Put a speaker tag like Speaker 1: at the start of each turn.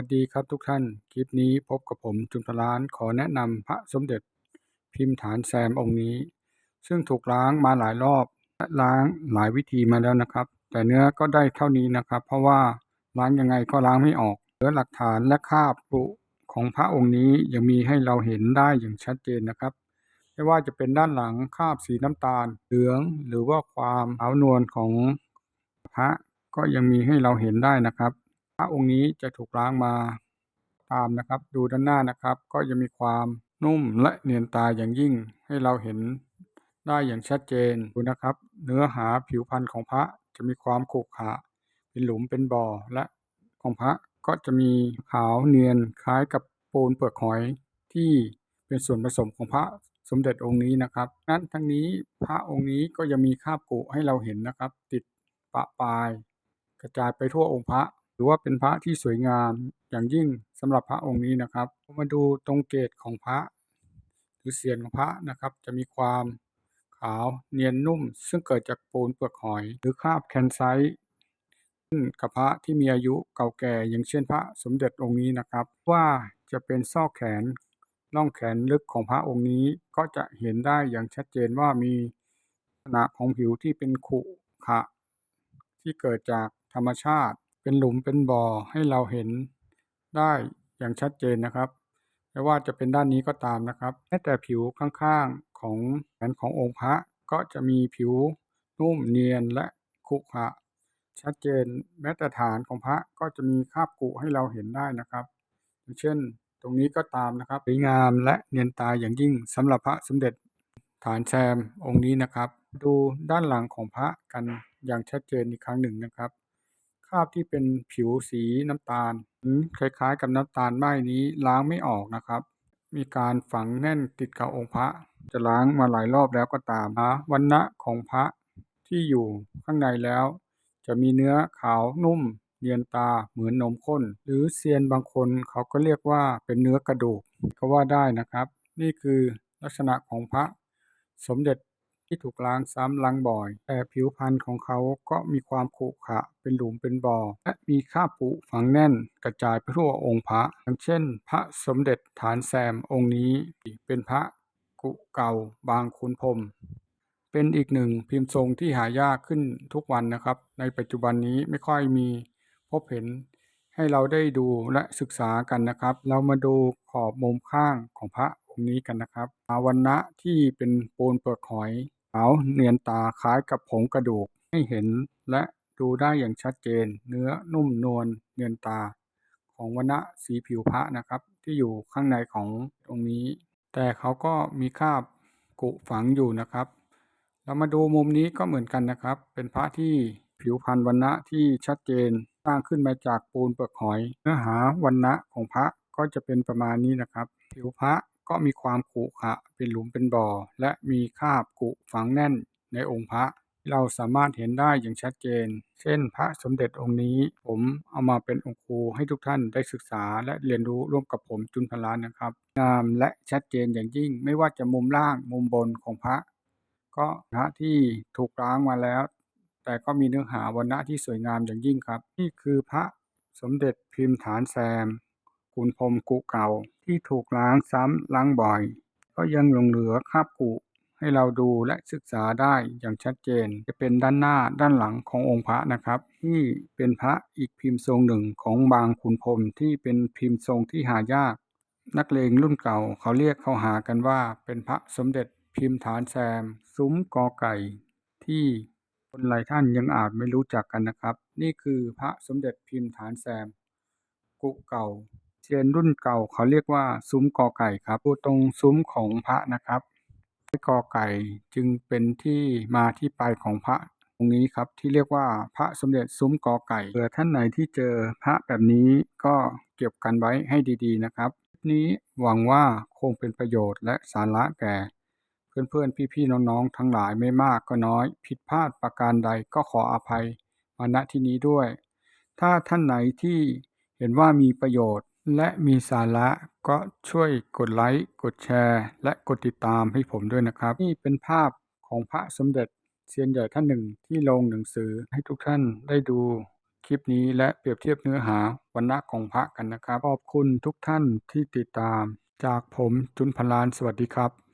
Speaker 1: วัสดีครับทุกท่าน คลิปนี้พบกับผมจุนทล้านขอแนะนำพระสมเด็จพิมพ์ฐานแซมองค์นี้ ซึ่งถูกล้างมาหลายรอบและล้างหลายวิธีมาแล้วนะครับ แต่เนื้อก็ได้เท่านี้นะครับ เพราะว่าล้างยังไงก็ล้างไม่ออกเหลือหลักฐานและคราบกรุของพระองค์นี้ยังมีให้เราเห็นได้อย่างชัดเจนนะครับ ไม่ว่าจะเป็นด้านหลังคราบสีน้ำตาลเหลืองหรือว่าความขาวนวลของพระก็ยังมีให้เราเห็นได้นะครับ พระองค์นี้จะถูกล้างมาตามนะครับ ดูด้านหน้านะครับ ก็ยังมีความนุ่มและเนียนตาอย่างยิ่งให้เราเห็นได้อย่างชัดเจนดูนะครับ เนื้อหาผิวพรรณของพระจะมีความขรุขระเป็นหลุมเป็นบ่อและของพระก็จะมีขาวเนียนคล้ายกับปูนเปลือกหอยที่เป็นส่วนผสมของพระสมเด็จองค์นี้นะครับนั้นทั้งนี้พระองค์นี้ก็ยังมีคาบกุให้เราเห็นนะครับ ติดปะปลาย กระจายไปทั่วองค์พระ ถือว่าเป็นพระที่สวยงามอย่างยิ่งสำหรับพระองค์นี้นะครับมาดูตรงเกศของพระหรือเสียนของพระนะครับ จะมีความขาวเนียนนุ่ม ซึ่งเกิดจากปูนเปลือกหอย หรือคราบแคนไซต์ขึ้นกับพระที่มีอายุเก่าแก่อย่างเช่นพระสมเด็จองค์นี้นะครับ ว่าจะเป็นซอกแขนล่องแขนลึกของพระองค์นี้ก็จะเห็นได้อย่างชัดเจนว่ามีลักษณะของผิวที่เป็นขุขะที่เกิดจากธรรมชาติ เป็นหลุมเป็นบ่อให้เราเห็นได้อย่างชัดเจนนะครับไม่ว่าจะเป็นด้านนี้ก็ตามนะครับแม้แต่ผิวข้างๆของแขนขององค์พระก็จะมีผิวนุ่มเนียนและขรุขระชัดเจนแม้แต่ฐานของพระก็จะมีคราบกุให้เราเห็นได้นะครับเช่น ตรงนี้ก็ตามนะครับสวยงามและเนียนตาอย่างยิ่งสำหรับพระสมเด็จฐานแซมองค์นี้นะครับ ดูด้านหลังของพระกันอย่างชัดเจนอีกครั้งหนึ่งนะครับ คราบที่เป็นผิวสีน้ำตาลคล้ายๆ กับน้ำตาลไหม้นี้ล้างไม่ออกนะครับ มีการฝังแน่นติดกับองค์พระ จะล้างมาหลายรอบแล้วก็ตามนะวันณะของพระที่อยู่ข้างในแล้ว จะมีเนื้อขาวนุ่มเนียนตาเหมือนนมข้น หรือเซียนบางคนเขาก็เรียกว่าเป็นเนื้อกระดูกก็ว่าได้นะครับ นี่คือลักษณะของพระสมเด็จ ที่ถูกล้างซ้ำล้างบ่อย แต่ผิวพรรณของเขาก็มีความขรุขระเป็นหลุมเป็นบ่อ และมีคราบผุฝังแน่นกระจายไปทั่วองค์พระอย่างเช่น พระสมเด็จฐานแซมองค์นี้เป็นพระกุเก่าบางคุณพรมเป็นอีกหนึ่งพิมพ์ทรงที่หายากขึ้นทุกวันนะครับ ในปัจจุบันนี้ไม่ค่อยมีพบเห็นให้เราได้ดูและศึกษากันนะครับ เรามาดูขอบมุมข้างของพระองค์นี้กันนะครับอาวันณะที่เป็นปูนเปลือกหอยาวเนียนตาคล้ายกับผงกระดูกให้เห็นและดูได้อย่างชัดเจน เนื้อนุ่มนวลเนียนตา ของวันณะสีผิวพระนะครับ ที่อยู่ข้างในขององนี้ แต่เขาก็มีคราบกุฝังอยู่นะครับ เรามาดูมุมนี้ก็เหมือนกันนะครับ เป็นพระที่ผิวพรรณวันณะที่ชัดเจนสร้างขึ้นมาจากปูนเปลือกหอย เนื้อหาวันณะของพระก็จะเป็นประมาณนี้นะครับ ผิวพระ ก็มีความขรุขระเป็นหลุมเป็นบ่อ และมีคาบกุฝังแน่นในองค์พระเราสามารถเห็นได้อย่างชัดเจน เช่น พระสมเด็จองค์นี้ ผมเอามาเป็นองค์ครูให้ทุกท่านได้ศึกษาและเรียนรู้ร่วมกับผมจุนพลานนะครับงามและชัดเจนอย่างยิ่งไม่ว่าจะมุมล่างมุมบนของพระ ก็พระที่ถูกล้างมาแล้ว แต่ก็มีเนื้อหาวันณะที่สวยงามอย่างยิ่งครับ นี่คือพระสมเด็จพิมพ์ฐานแซมคุณพรมกุเก่า ที่ถูกล้างซ้ำล้างบ่อย ก็ยังหลงเหลือคราบกุให้เราดูและศึกษาได้อย่างชัดเจน จะเป็นด้านหน้าด้านหลังขององค์พระนะครับ ที่เป็นพระอีกพิมพ์ทรงหนึ่งของบางขุนพรมที่เป็นพิมพ์ทรงที่หายาก นักเลงรุ่นเก่าเขาเรียกเขาหากันว่า เป็นพระสมเด็จพิมพ์ฐานแซม ซุ้มกอไก่ ที่คนหลายท่านยังอาจไม่รู้จักกันนะครับ นี่คือพระสมเด็จพิมพ์ฐานแซม กุเก่า เซียนรุ่นเก่าเขาเรียกว่าซุ้มกอไก่ครับดูตรงซุ้มของพระนะครับกอไก่จึงเป็นที่มาที่ไปของพระองค์นี้ครับที่เรียกว่าพระสมเด็จซุ้มกอไก่เผื่อท่านไหนที่เจอพระแบบนี้ก็เก็บกันไว้ให้ดีๆนะครับคลิปนี้หวังว่าคงเป็นประโยชน์และสาระแก่เพื่อนๆ พี่ๆ น้องๆ ทั้งหลายไม่มากก็น้อย ผิดพลาดประการใดก็ขออภัยมาณที่นี้ด้วย ถ้าท่านไหนที่เห็นว่ามีประโยชน์ และมีสาระก็ช่วยกดไลค์ กดแชร์ และกดติดตามให้ผมด้วยนะครับ นี่เป็นภาพของพระสมเด็จเซียนใหญ่ท่านหนึ่งที่ลงหนังสือให้ทุกท่านได้ดูคลิปนี้และเปรียบเทียบเนื้อหาวันณะของพระกันนะครับ ขอบคุณทุกท่านที่ติดตาม จากผมจุนพลานสวัสดีครับ